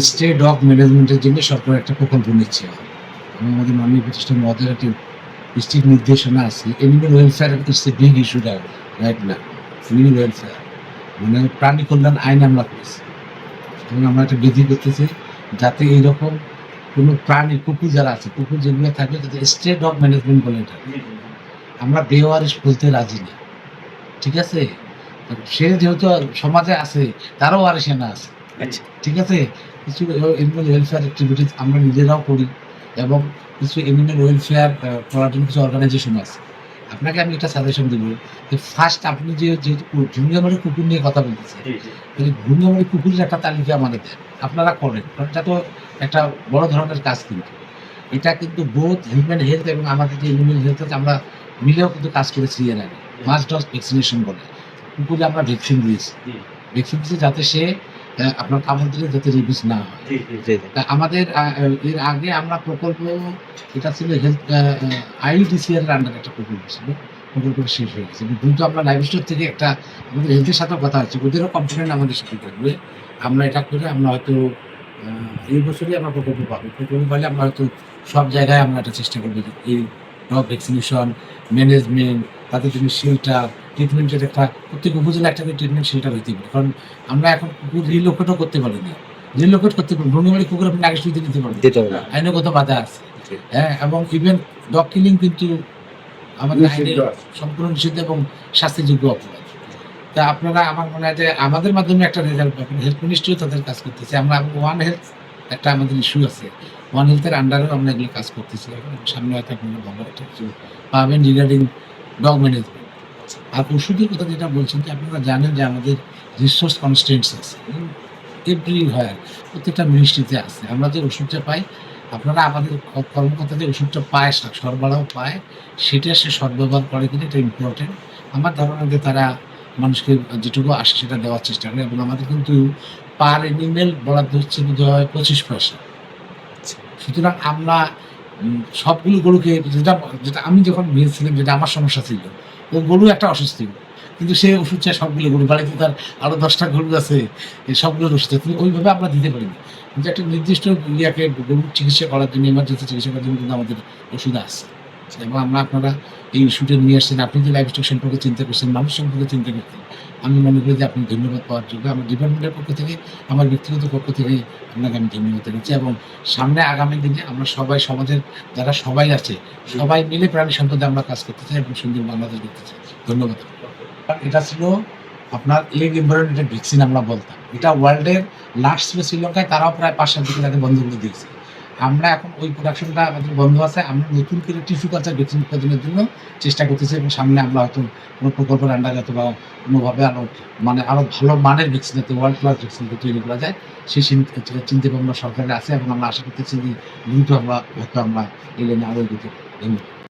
Stay dog ম্যানেজমেন্টের জন্য সরকার একটা প্রকল্প নিচ্ছে। এবং আমাদের মাননীয় প্রতিষ্ঠান মহাদের একটি ডিস্ট্রিক্ট নির্দেশনা আছে। Animal welfare it's a big issue right না? এনিম্যাল ওয়েলফেয়ার মানে প্রাণী কল্যাণ আইন আমরা করেছি। এবং আমরা একটা বিধি করতেছি যাতে এইরকম কোনো প্রাণী কুকুর যারা আছে কুকুর যেগুলো থাকে যাতে স্টে ডগ ম্যানেজমেন্ট বলে এটা। আমরা বেওয়ারিশ বলতে রাজি না। ঠিক আছে? সে যেহেতু সমাজে আছে তারও ওয়ারিশে না আছে। আচ্ছা। ঠিক আছে? কিছু এনিম্যাল ওয়েলফেয়ার অ্যাক্টিভিটিস আমরা নিজেরাও করি এবং কিছু এনিম্যাল ওয়েলফেয়ার করার জন্য কিছু অর্গানাইজেশন আছে। আপনাকে আমি একটা সাজেশন দেবো যে ফার্স্ট আপনি যে যেহেতু ঘূর্ণিয়ামরি কুকুর নিয়ে কথা বলতেছেন এই ঘূর্ণিয়ামরি কুকুরের একটা তালিকা আমাদের দেন। আপনারা করেন এটা তো একটা বড় ধরনের কাজ কিন্তু। এটা কিন্তু বোধ হিউম্যান হেলথ এবং আমাদের যে এনিম্যাল হেলথ আছে আমরা মিলেও কিন্তু কাজ করেছি এর আগে। মাস ডস ভ্যাকসিনেশন বলে। কুকুরে আমরা ভ্যাকসিন দিয়েছি। ভ্যাকসিন দিয়েছি যাতে সে আপনার কামড় দিলে যাতে রেবিস না হয়। আমাদের এর আগে আমরা প্রকল্প এটা ছিল হেলথ আইডিসিআর আন্ডার একটা প্রকল্প ছিল। প্রকল্পটা শেষ হয়ে গেছে। দ্রুত আমরা লাইভ স্টোর থেকে একটা আমাদের হেলথের সাথেও কথা হচ্ছে ওদেরও কমপ্লেন আমাদের সাথে থাকবে। আমরা এটা করে আমরা হয়তো এই বছরই আমরা প্রকল্প পাবো। প্রকল্প পাইলে আমরা হয়তো সব জায়গায় আমরা একটা চেষ্টা করব এই ডগ ভ্যাকসিনেশন ম্যানেজমেন্ট তাদের জন্য শেল্টার ট্রিটমেন্টের একটা প্রত্যেক উপজেলা একটা করে ট্রিটমেন্ট শেল্টার হইতে পারে। কারণ আমরা এখন কুকুর রিলোকেটও করতে পারি না। রিলোকেট করতে পারি ভ্রমণবাড়ি কুকুর আপনি আগে সুবিধা দিতে পারবেন। আইনগত বাধা আছে। হ্যাঁ এবং ইভেন ডগ কিলিং কিন্তু আমাদের আইনে নিষিদ্ধ আছে। সম্পূর্ণ নিষিদ্ধ এবং শাস্তিযোগ্য অপরাধ। তা আপনারা আমার মনে হয় যে আমাদের মাধ্যমে একটা রেজাল্ট পাবেন। হেলথ মিনিস্ট্রিও তাদের কাজ করতেছে। আমরা ওয়ান হেলথ একটা আমাদের ইস্যু আছে। ওয়ান হেলথের আন্ডারেও আমরা এগুলো কাজ করতেছি। এখন সামনে হয়তো আপনারা ভালো একটা পাবেন রিগার্ডিং ডগ ম্যানেজমেন্ট আর ওষুধের কথা যেটা বলছেন যে আপনারা জানেন যে আমাদের রিসোর্স কনস্টেন্টস আছে। এভরি হয় প্রত্যেকটা মিনিস্ট্রিতে আছে। আমরা যে ওষুধটা পাই আপনারা আমাদের কর্মকর্তা যে ওষুধটা পায় সরবরাহ পায় সেটা সে সদ্ব্যবহার করে কিনা এটা ইম্পর্টেন্ট আমার ধারণা যে তারা মানুষকে যেটুকু আসে সেটা দেওয়ার চেষ্টা করে। এবং আমাদের কিন্তু পার এনিমেল বরাদ্দ হচ্ছে বোধ হয় পঁচিশ পয়সা। সুতরাং আমরা সবগুলো গরুকে যেটা যেটা আমি যখন গিয়েছিলাম যেটা আমার সমস্যা ছিল, ও গরু একটা অসুস্থ। কিন্তু সে ওষুধ চায় সবগুলো গরু। বাড়িতে তার আরও দশটা গরু আছে সবগুলো ওষুধ। কিন্তু ওইভাবে আমরা দিতে পারিনি। কিন্তু একটা নির্দিষ্ট ইয়াকে গরুর চিকিৎসা করার জন্য এমার্জেন্সি চিকিৎসা করার জন্য কিন্তু আমাদের ওষুধ আছে। এবং আমরা আপনারা এই ইস্যুটা নিয়ে আসছেন। আপনি যে লাইফ স্টক সম্পর্কে চিন্তা করছেন, মানুষ সম্পর্কে চিন্তা করছেন, আমি মনে করি যে আপনি ধন্যবাদ পাওয়ার যোগ্য আমার ডিপার্টমেন্টের পক্ষ থেকে, আমার ব্যক্তিগত পক্ষ থেকে আপনাকে আমি ধন্যবাদ দিচ্ছি এবং সামনে আগামী দিনে আমরা সবাই, সমাজের যারা সবাই আছে, সবাই মিলে প্রাণী সম্পদে আমরা কাজ করতে চাই এবং সুন্দর বাংলাদেশ করতে চাই। ধন্যবাদ এটা ছিল আপনার লেগ এমব্রয়ডারি ভ্যাকসিন আমরা বলতাম। এটা ওয়ার্ল্ডের লাস্ট ছিল শ্রীলঙ্কায়, তারাও প্রায় পাঁচ সাত দিন তাদের বন্ধ করে দিয়েছে। আমরা এখন ওই প্রোডাকশনটা আমাদের বন্ধ আছে। আমরা নতুন করে টিস্যু কালচার ভ্যাকসিন উৎপাদনের জন্য চেষ্টা করতেছি এবং সামনে আমরা হয়তো কোনো প্রকল্পের আন্ডারে অথবা কোনোভাবে আরও মানে আরও ভালো মানের ভ্যাকসিন যাতে ওয়ার্ল্ড ক্লাস ভ্যাকসিন তৈরি করা যায় সেই চিন্তা ভাবনা সরকারের আছে এবং আমরা আশা করতেছি যে দ্রুত আমরা হয়তো আমরা এলেন আরও এগোতে ধন্যবাদ